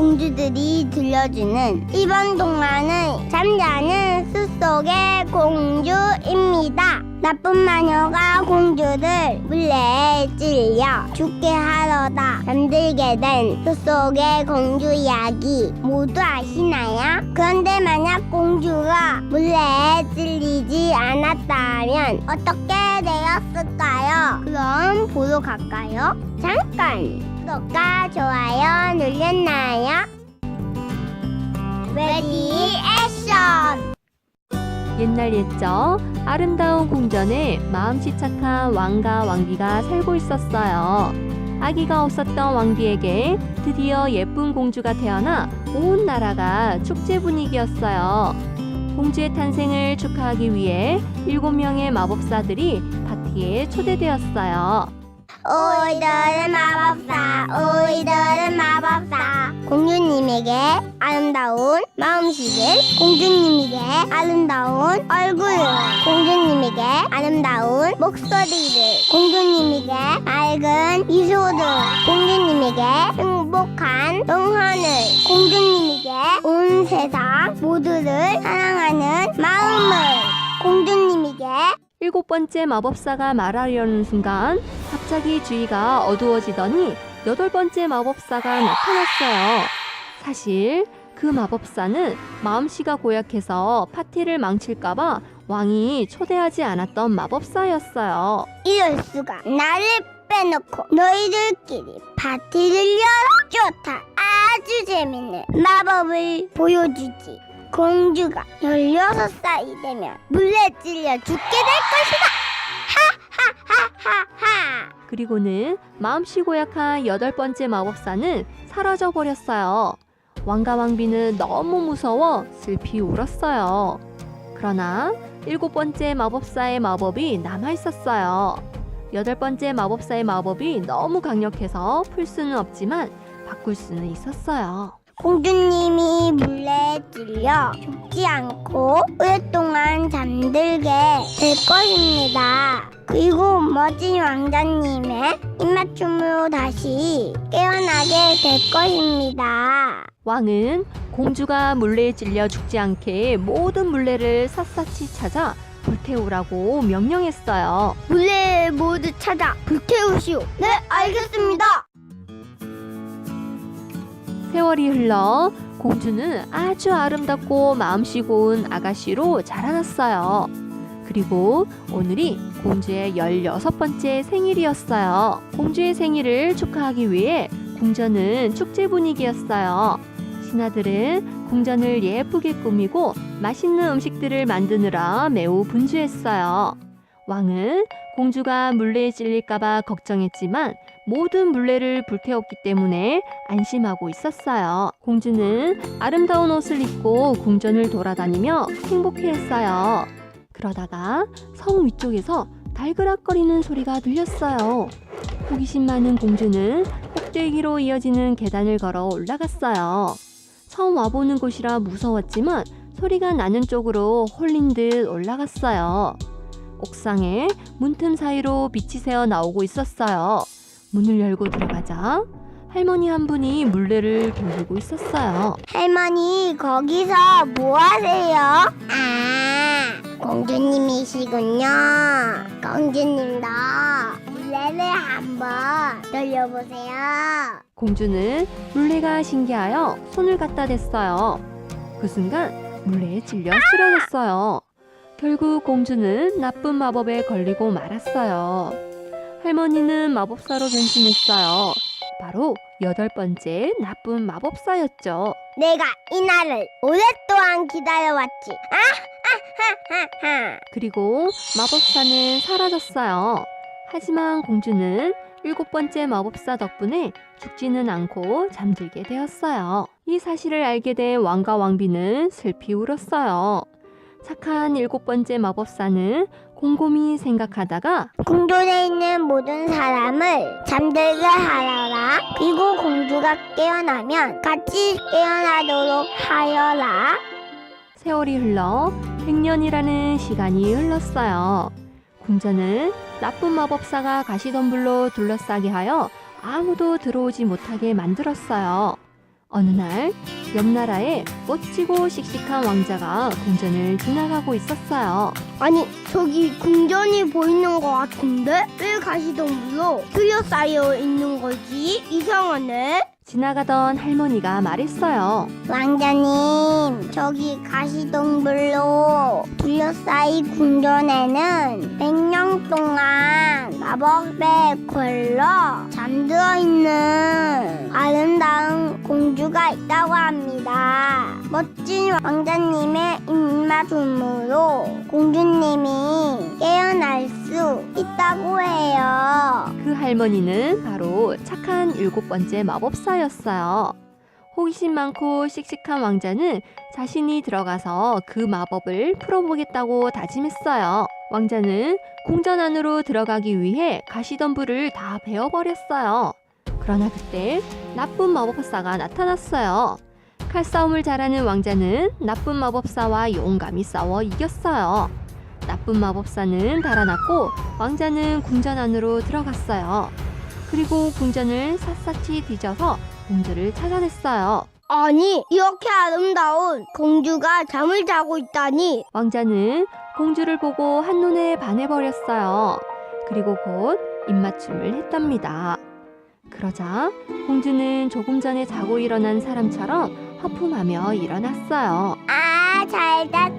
공주들이 들려주는 이번 동화는 잠자는 숲속의 공주입니다. 나쁜 마녀가 공주를 물레에 찔려 죽게 하려다 잠들게 된 숲속의 공주 이야기 모두 아시나요? 그런데 만약 공주가 물레에 찔리지 않았다면 어떻게 되었을까요? 보러 갈까요? 잠깐 구독과 좋아요 눌렸나요? 레디 액션! 옛날 옛적 아름다운 궁전에 마음씨 착한 왕과 왕비가 살고 있었어요. 아기가 없었던 왕비에게 드디어 예쁜 공주가 태어나 온 나라가 축제 분위기였어요. 공주의 탄생을 축하하기 위해 일곱 명의 마법사들이 파티에 초대되었어요. 오이들은 마법사, 오이들은 마법사. 공주님에게 아름다운 마음씨를, 공주님에게 아름다운 얼굴을, 공주님에게 아름다운 목소리를, 공주님에게 맑은 미소를, 공주님에게 행복한 영혼을, 공주님에게 온 세상 모두를 사랑하는 마음을, 공주님에게 일곱 번째 마법사가 말하려는 순간 갑자기 주위가 어두워지더니 여덟 번째 마법사가 나타났어요. 사실 그 마법사는 마음씨가 고약해서 파티를 망칠까봐 왕이 초대하지 않았던 마법사였어요. 이럴 수가 나를 빼놓고 너희들끼리 파티를 열어 좋다 아주 재밌는 마법을 보여주지 공주가 16살이 되면 물에 찔려 죽게 될 것이다 하하하하하 그리고는 마음씨 고약한 여덟 번째 마법사는 사라져 버렸어요. 왕과 왕비는 너무 무서워 슬피 울었어요. 그러나 일곱 번째 마법사의 마법이 남아 있었어요. 여덟 번째 마법사의 마법이 너무 강력해서 풀 수는 없지만 바꿀 수는 있었어요. 공주님이 물에 찔려 죽지 않고 오랫동안 잠들게 될 것입니다. 그리고 멋진 왕자님의 입맞춤으로 다시 깨어나게 될 것입니다. 왕은 공주가 물레에 찔려 죽지 않게 모든 물레를 샅샅이 찾아 불태우라고 명령했어요. 물레 모두 찾아 불태우시오. 네, 알겠습니다. 세월이 흘러 공주는 아주 아름답고 마음씨 고운 아가씨로 자라났어요. 그리고 오늘이 공주의 16번째 생일이었어요. 공주의 생일을 축하하기 위해 궁전은 축제 분위기였어요. 신하들은 궁전을 예쁘게 꾸미고 맛있는 음식들을 만드느라 매우 분주했어요. 왕은 공주가 물레에 찔릴까봐 걱정했지만 모든 물레를 불태웠기 때문에 안심하고 있었어요. 공주는 아름다운 옷을 입고 궁전을 돌아다니며 행복해했어요. 그러다가 성 위쪽에서 달그락거리는 소리가 들렸어요. 호기심 많은 공주는 꼭대기로 이어지는 계단을 걸어 올라갔어요. 처음 와보는 곳이라 무서웠지만 소리가 나는 쪽으로 홀린 듯 올라갔어요. 옥상에 문틈 사이로 빛이 새어 나오고 있었어요. 문을 열고 들어가자 할머니 한 분이 물레를 돌리고 있었어요. 할머니 거기서 뭐 하세요? 아 공주님이시군요. 공주님도 물레를 한번 돌려보세요. 공주는 물레가 신기하여 손을 갖다 댔어요. 그 순간 물레에 찔려 쓰러졌어요. 결국 공주는 나쁜 마법에 걸리고 말았어요. 할머니는 마법사로 변신했어요. 바로 여덟 번째 나쁜 마법사였죠. 내가 이 날을 오랫동안 기다려왔지. 아하하하 하. 그리고 마법사는 사라졌어요. 하지만 공주는 일곱 번째 마법사 덕분에 죽지는 않고 잠들게 되었어요. 이 사실을 알게 된 왕과 왕비는 슬피 울었어요. 착한 일곱 번째 마법사는 곰곰이 생각하다가 궁전에 있는 모든 사람을 잠들게 하여라. 그리고 공주가 깨어나면 같이 깨어나도록 하여라. 세월이 흘러 100년이라는 시간이 흘렀어요. 궁전은 나쁜 마법사가 가시덤불로 둘러싸게 하여 아무도 들어오지 못하게 만들었어요. 어느 날 옆 나라에 멋지고 씩씩한 왕자가 궁전을 지나가고 있었어요. 아니 저기 궁전이 보이는 것 같은데 왜 가시덤불로 둘러싸여 있는 거지? 이상하네. 지나가던 할머니가 말했어요. 왕자님, 저기 가시동불로 둘러싸인 궁전에는 100년 동안 마법에 걸러 잠들어 있는 아름다운 공주가 있다고 합니다. 멋진 왕자님의 입맞춤으로 공주님이 깨어날 수 있다고 해요. 그 할머니는 바로 착한 일곱 번째 마법사였어요. 호기심 많고 씩씩한 왕자는 자신이 들어가서 그 마법을 풀어보겠다고 다짐했어요. 왕자는 궁전 안으로 들어가기 위해 가시덤불을 다 베어버렸어요. 그러나 그때 나쁜 마법사가 나타났어요. 칼싸움을 잘하는 왕자는 나쁜 마법사와 용감히 싸워 이겼어요. 나쁜 마법사는 달아났고 왕자는 궁전 안으로 들어갔어요. 그리고 궁전을 샅샅이 뒤져서 공주를 찾아냈어요. 아니, 이렇게 아름다운 공주가 잠을 자고 있다니. 왕자는 공주를 보고 한눈에 반해버렸어요. 그리고 곧 입맞춤을 했답니다. 그러자 공주는 조금 전에 자고 일어난 사람처럼 하품하며 일어났어요. 아, 잘 잤다.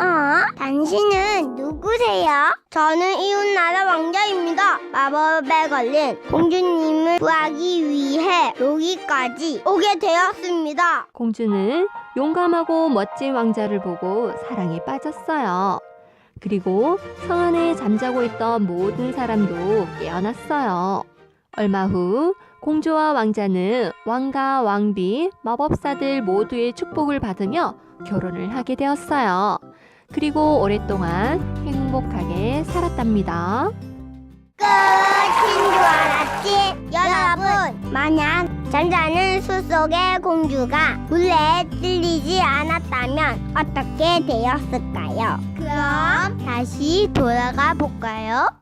어? 당신은 누구세요? 저는 이웃나라 왕자입니다. 마법에 걸린 공주님을 구하기 위해 여기까지 오게 되었습니다. 공주는 용감하고 멋진 왕자를 보고 사랑에 빠졌어요. 그리고 성 안에 잠자고 있던 모든 사람도 깨어났어요. 얼마 후 공주와 왕자는 왕과 왕비, 마법사들 모두의 축복을 받으며 결혼을 하게 되었어요. 그리고 오랫동안 행복하게 살았답니다. 끝인 줄 알았지? 여러분, 만약 잠자는 숲 속의 공주가 물에 찔리지 않았다면 어떻게 되었을까요? 그럼 다시 돌아가 볼까요?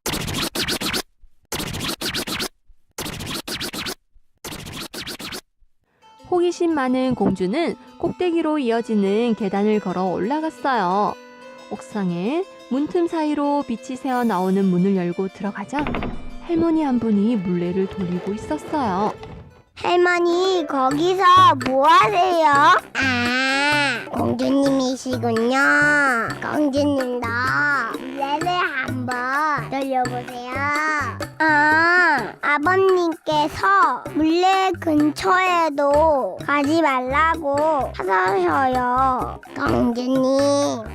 호기심 많은 공주는 꼭대기로 이어지는 계단을 걸어 올라갔어요. 옥상에 문틈 사이로 빛이 새어 나오는 문을 열고 들어가자 할머니 한 분이 물레를 돌리고 있었어요. 할머니, 거기서 뭐 하세요? 아, 공주님이시군요. 공주님도 물레를 한번 돌려보세요. 아, 아버님께서 물레 근처에도 가지 말라고 하셔요. 공주님,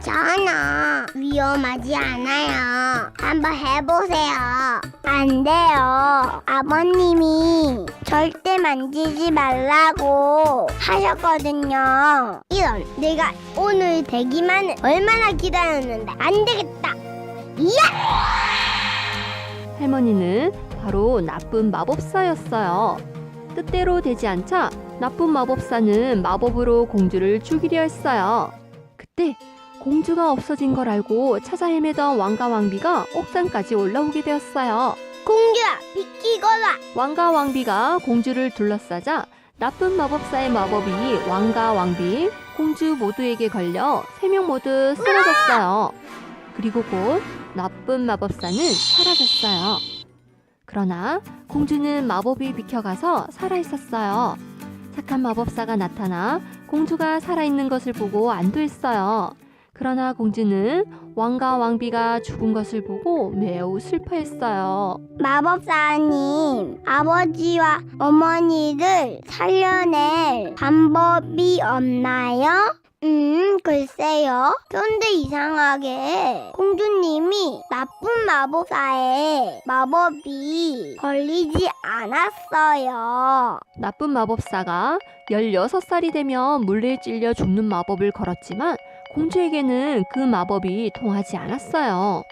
저는 위험하지 않아요. 한번 해보세요. 안 돼요. 아버님이 절대 만지지 말라고 하셨거든요. 이런, 내가 오늘 되기만 얼마나 기다렸는데 안 되겠다. 할머니는 바로 나쁜 마법사였어요. 뜻대로 되지 않자 나쁜 마법사는 마법으로 공주를 죽이려 했어요. 그때 공주가 없어진 걸 알고 찾아 헤매던 왕과 왕비가 옥상까지 올라오게 되었어요. 공주야, 비키거라. 왕과 왕비가 공주를 둘러싸자 나쁜 마법사의 마법이 왕과 왕비, 공주 모두에게 걸려 세 명 모두 쓰러졌어요. 그리고 곧 나쁜 마법사는 사라졌어요. 그러나 공주는 마법이 비켜가서 살아있었어요. 착한 마법사가 나타나 공주가 살아있는 것을 보고 안도했어요. 그러나 공주는 왕과 왕비가 죽은 것을 보고 매우 슬퍼했어요. 마법사님, 아버지와 어머니를 살려낼 방법이 없나요? 음, 글쎄요. 그런데 이상하게 공주님이 나쁜 마법사에 마법이 걸리지 않았어요. 나쁜 마법사가 16살이 되면 물레에 찔려 죽는 마법을 걸었지만 공주에게는 그 마법이 통하지 않았어요.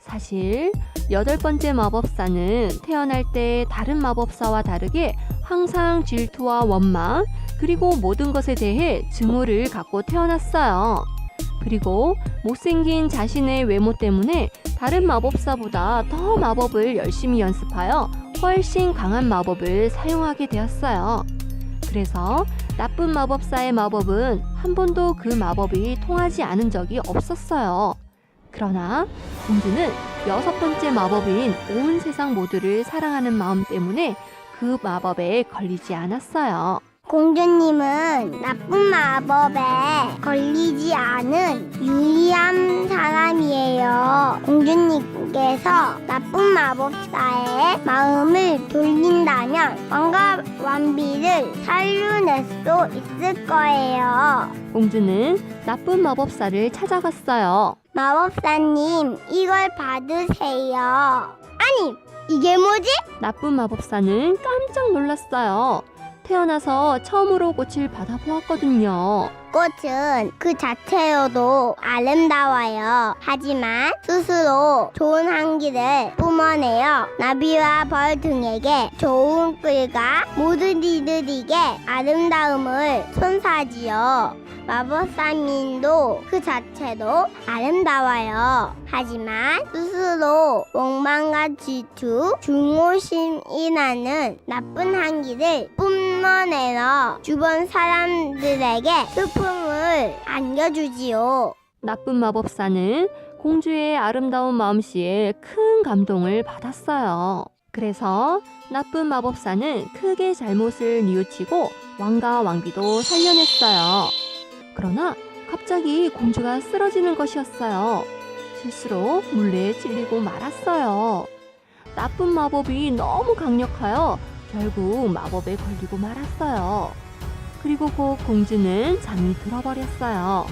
사실 여덟 번째 마법사는 태어날 때 다른 마법사와 다르게 항상 질투와 원망 그리고 모든 것에 대해 증오를 갖고 태어났어요. 그리고 못생긴 자신의 외모 때문에 다른 마법사보다 더 마법을 열심히 연습하여 훨씬 강한 마법을 사용하게 되었어요. 그래서 나쁜 마법사의 마법은 한 번도 그 마법이 통하지 않은 적이 없었어요. 그러나 공주는 여섯 번째 마법인 온 세상 모두를 사랑하는 마음 때문에 그 마법에 걸리지 않았어요. 공주님은 나쁜 마법에 걸리지 않은 유리한 사람이에요. 공주님께서 나쁜 마법사의 마음을 돌린다면 왕과 왕비를 살려낼 수 있을 거예요. 공주는 나쁜 마법사를 찾아갔어요. 마법사님, 이걸 받으세요. 아니, 이게 뭐지? 나쁜 마법사는 깜짝 놀랐어요. 태어나서 처음으로 꽃을 받아보았거든요. 꽃은 그 자체로도 아름다워요. 하지만 스스로 좋은 향기를 뿜어내어 나비와 벌 등에게 좋은 꿀과 모든 이들에게 아름다움을 선사하지요. 마법사님도 그 자체도 아름다워요. 하지만 스스로 욕망과 질투, 중오심이라는 나쁜 향기를 뿜어내어 주변 사람들에게 슬 픔을 안겨주지요. 나쁜 마법사는 공주의 아름다운 마음씨에 큰 감동을 받았어요. 그래서 나쁜 마법사는 크게 잘못을 뉘우치고 왕과 왕비도 살려냈어요. 그러나 갑자기 공주가 쓰러지는 것이었어요. 실수로 물레에 찔리고 말았어요. 나쁜 마법이 너무 강력하여 결국 마법에 걸리고 말았어요. 그리고 곧 공주는 잠이 들어버렸어요.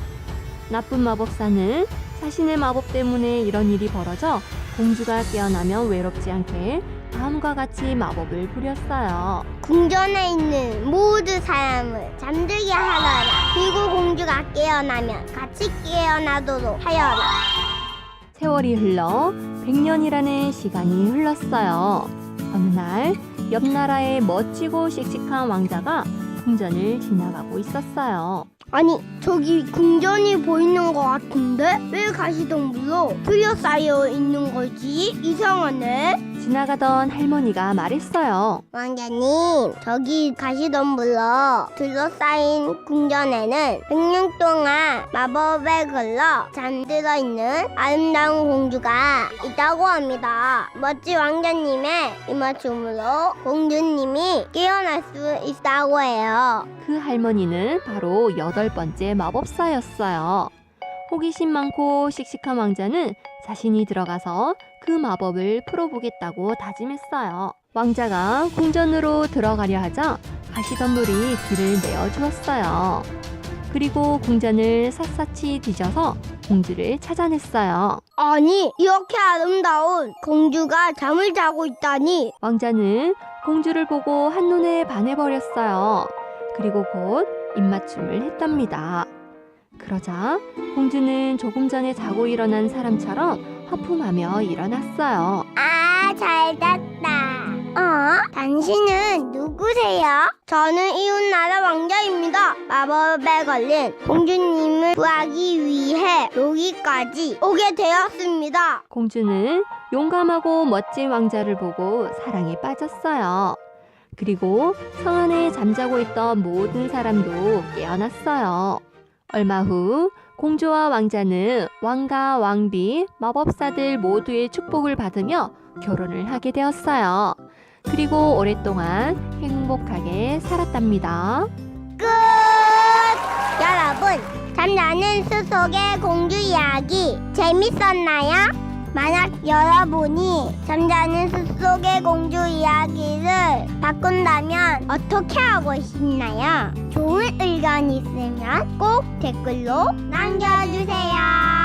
나쁜 마법사는 자신의 마법 때문에 이런 일이 벌어져 공주가 깨어나면 외롭지 않게 다음과 같이 마법을 부렸어요. 궁전에 있는 모든 사람을 잠들게 하여라. 그리고 공주가 깨어나면 같이 깨어나도록 하여라. 세월이 흘러 100년이라는 시간이 흘렀어요. 어느 날, 옆 나라의 멋지고 씩씩한 왕자가 궁전을 지나가고 있었어요. 아니 저기 궁전이 보이는 것 같은데 왜 가시덤불로 둘러싸여 있는 거지? 이상하네. 지나가던 할머니가 말했어요. 왕자님 저기 가시덤불로 둘러싸인 궁전에는 100년 동안 마법에 걸려 잠들어 있는 아름다운 공주가 있다고 합니다. 멋진 왕자님의 이맞춤으로 공주님이 깨어날 수 있다고 해요. 그 할머니는 바로 여덟 번째 마법사였어요. 호기심 많고 씩씩한 왕자는 자신이 들어가서 그 마법을 풀어보겠다고 다짐했어요. 왕자가 궁전으로 들어가려 하자 가시덤불이 길을 내어주었어요. 그리고 궁전을 샅샅이 뒤져서 공주를 찾아냈어요. 아니 이렇게 아름다운 공주가 잠을 자고 있다니 왕자는 공주를 보고 한눈에 반해버렸어요. 그리고 곧 입맞춤을 했답니다. 그러자 공주는 조금 전에 자고 일어난 사람처럼 하품하며 일어났어요. 아, 잘 잤다. 어? 당신은 누구세요? 저는 이웃나라 왕자입니다. 마법에 걸린 공주님을 구하기 위해 여기까지 오게 되었습니다. 공주는 용감하고 멋진 왕자를 보고 사랑에 빠졌어요. 그리고 성 안에 잠자고 있던 모든 사람도 깨어났어요. 얼마 후 공주와 왕자는 왕과 왕비, 마법사들 모두의 축복을 받으며 결혼을 하게 되었어요. 그리고 오랫동안 행복하게 살았답니다. 끝! 여러분, 잠자는 숲속의 공주 이야기 재밌었나요? 만약 여러분이 잠자는 숲속의 공주 이야기를 바꾼다면 어떻게 하고 싶나요? 좋은 의견이 있으면 꼭 댓글로 남겨주세요.